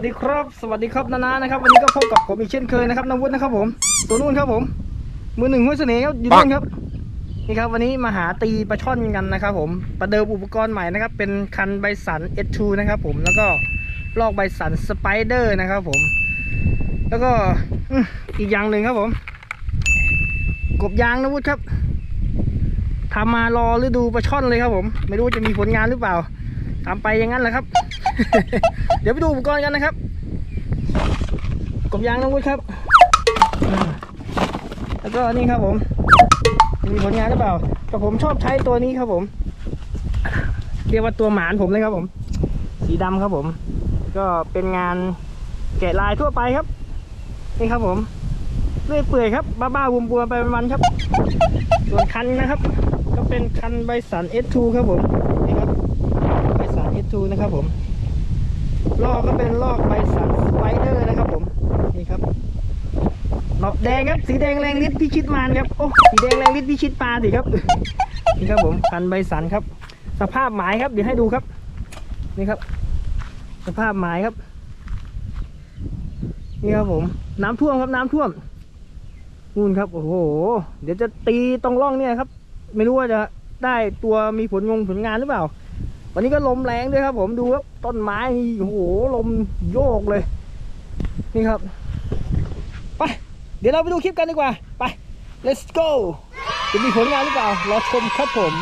วัสดีครับ สวัสดีครับนานานะครับ วันนี้ก็พบกับผมอีกเช่นเคยนะครับนวุฒินะครับผม ตัวนู้นครับผม มือหนึ่งห้วยเสน่ห์ครับอยู่นู่นครับ นี่ครับ วันนี้มาหาตีปลาช่อนกันนะครับ ผม ประเดิมอุปกรณ์ใหม่นะครับ เป็นคันใบสัน S2 นะครับผม แล้วก็ลอกใบสันสไปเดอร์นะครับผม แล้วก็อีกอย่างหนึ่งครับผม กบยางนะวุฒิครับทำมารอฤดูปลาช่อนเลยครับผม ไม่รู้จะมีผลงานหรือเปล่าทำไปอย่างนั้นแหละครับ เดี๋ยวไปดูอุปกรณ์กันนะครับกบยางนะวุฒิครับ แล้วก็นี่ครับผม มีผลงานหรือเปล่า แต่ผมชอบใช้ตัวนี้ครับผม เรียกว่าตัวหมานผมเลยครับผม สีดำครับผม ก็เป็นงานแกะลายทั่วไปครับ นี่ครับผมเรื่อยเปื่อยครับ บ้าๆบวมๆไปวันๆครับ ส่วนคันนะครับ ก็เป็นคันใบสัน S2 ครับผม นี่ครับ ใบสัน S2 นะครับผม ลอกก็เป็นลอกใบสันสไปเดอร์นะครับผมนี่ครับหนอบแดงครับสีแดงแรงฤทธิ์พิชิตมารครับโอ้สีแดงแรงฤทธิ์พิชิตปลาสิครับนี่ครับผมคันใบสันครับ สภาพหมายครับเดี๋ยวให้ดูครับ นี่ครับ สภาพหมายครับ นี่ครับผม น้ำท่วมครับน้ำท่วมนู่นครับโอ้โห เดี๋ยวจะตีตรงร่องเนี่ยครับ ไม่รู้ว่าจะได้ตัวมีผลงงผลงานหรือเปล่า วันนี้ก็ลมแรงด้วยครับ ผมดูครับต้นไม้โอ้โหลมโยกเลย นี่ครับ ไป เดี๋ยวเราไปดูคลิปกันดีกว่า ไป let's go จะมีผลงานหรือเปล่า รอชมครับผม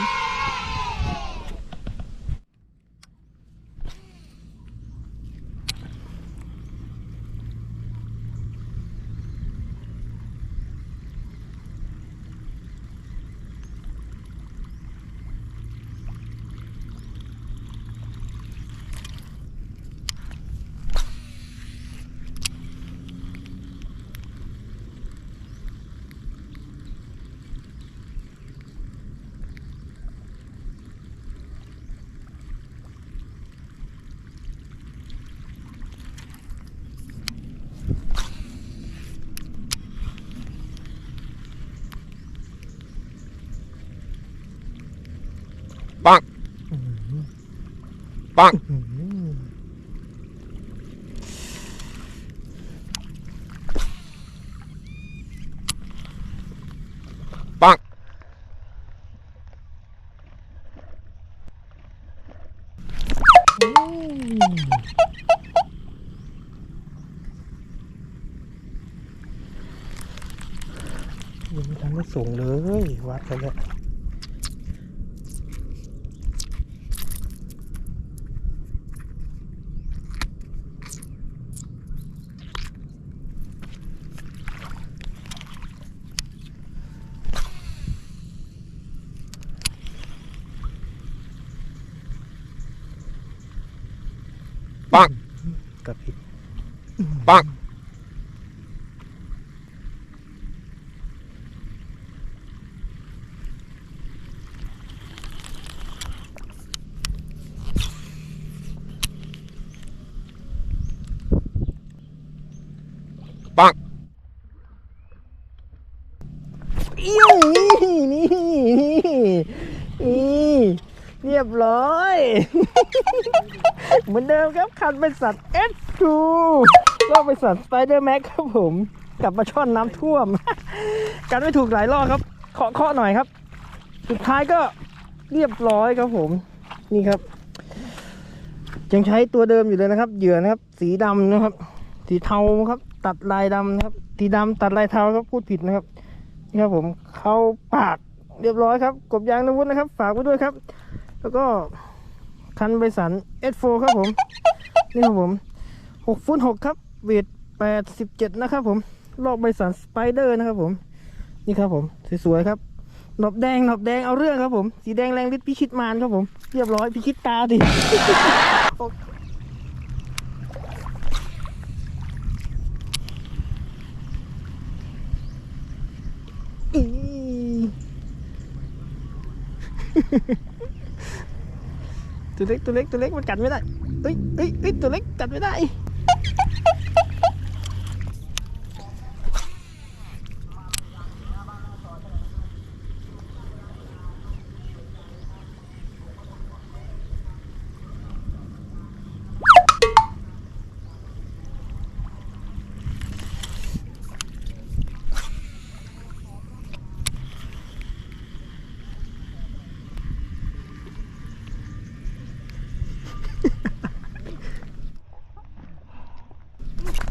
ปัง ปังปัง ยังไม่ทันได้ส่งเลย วัดกันแล้วกับผิด ปังปังอิ้วนี่นี่นี่เรียบร้อย เหมือนเดิมครับ คันเป็นสัตว์ S2 รอบเป็นสัตว์สไปเดอร์แม็กครับผม กลับมาช่อนน้ำท่วม กันไม่ถูกหลายรอบครับเคาะเคาะหน่อยครับ สุดท้ายก็เรียบร้อยครับผม นี่ครับ ยังใช้ตัวเดิมอยู่เลยนะครับ เหยื่อนะครับ สีดำนะครับ สีเทาครับ ตัดลายดำนะครับ สีดำตัดลายเทาครับพูดผิดนะครับนี่ครับผมเข้าปากเรียบร้อยครับ กบยางนวุฒินะครับ ฝากไว้ด้วยครับ แล้วก็คันใบสัน S4 ครับผม นี่ครับผม6ฟุต6ครับ เวท87นะครับผมลอกใบสันสไปเดอร์นะครับผม นี่ครับผม สวยๆครับหนอบแดงหนอบแดงเอาเรื่องครับผม สีแดงแรงฤทธิ์พิชิตมารครับผม เรียบร้อยพิชิตตาดิตัวเล็กตัวเล็กตัวเล็กมันกัดไม่ได้เอ้ยเอ้ยเอ้ยตัวเล็กกัดไม่ได้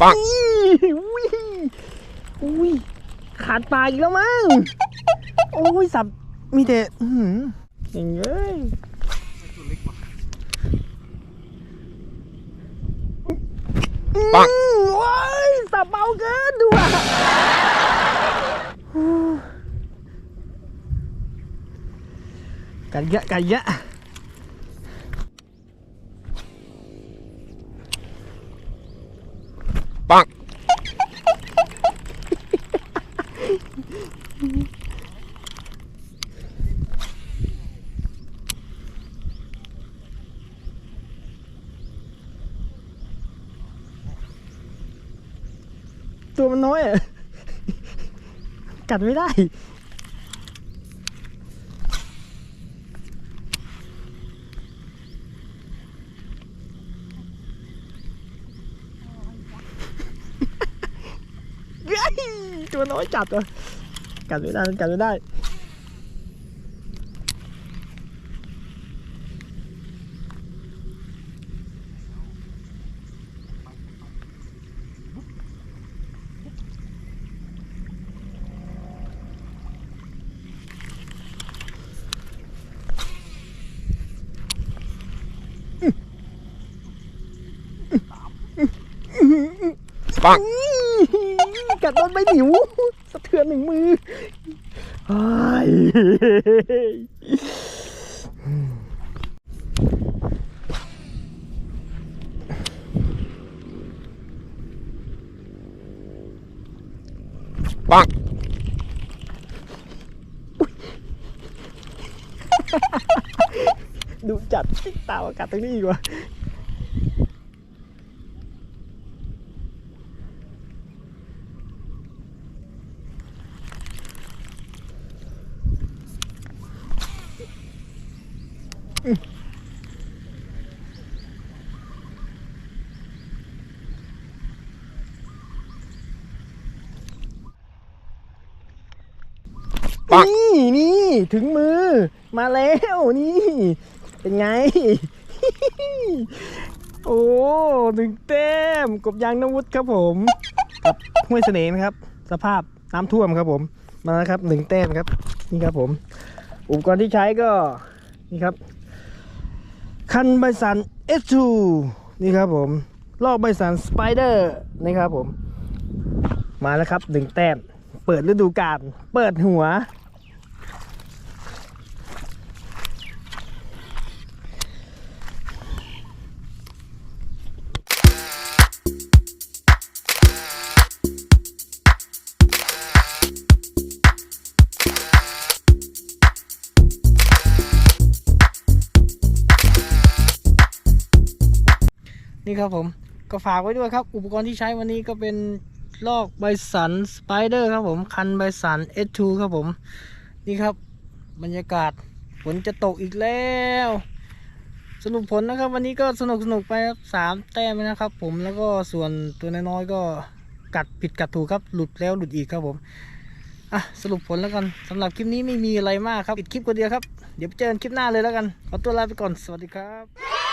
ปังอุ้ยอุ้ยขาดปลาอีกแล้วมั้งโอ้ยสับมีแต่อื้อหืออย่างเงี้ยปังอืมโอ้ยสับเบาเกินดูอะกันเยอะกันเยอะ ตัวมันน้อยอะกัดไม่ได้เฮ้ตัวน้อยจัดอะ กัดไม่ได้มันกัดไม่ได้ปังกัดโดนใบหนิว สะเทือนหนึ่งมือไอ้ายปังดูจัดตาอากาศตรงนี้อีกว่า ปังนี่นี่ถึงมือ มาแล้วนี่ เป็นไง โอ้หนึ่งแต้มกบยางนวุฒครับผมกับห้วยเสน่ห์นะครับ สภาพน้ำท่วมครับผมมาแล้วครับหนึ่งแต้มครับ นี่ครับผม อุปกรณ์ที่ใช้ก็นี่ครับ คันใบสัน S2 นี่ครับผมลอกใบสันสไปเดอร์นี่ครับผม มาแล้วครับหนึ่งแต้ม เปิดฤดูกาลเปิดหัว นี่ครับผมก็ฝากไว้ด้วยครับ อุปกรณ์ที่ใช้วันนี้ก็เป็น ลอกใบสันสไปเดอร์ครับผม คันใบสัน S2 ครับผม นี่ครับบรรยากาศฝนจะตกอีกแล้ว สรุปผลนะครับ วันนี้ก็สนุกสนุกไปครับสามแต้มนะครับ ผมแล้วก็ส่วนตัวน้อยๆก็กัดผิดกัดถูกครับ หลุดแล้วหลุดอีกครับผมอะสรุปผลแล้วกันสำหรับคลิปนี้ไม่มีอะไรมากครับปิดคลิปคนเดียวครับ เดี๋ยวไปเจอกันคลิปหน้าเลยแล้วกัน ขอตัวลาไปก่อนสวัสดีครับ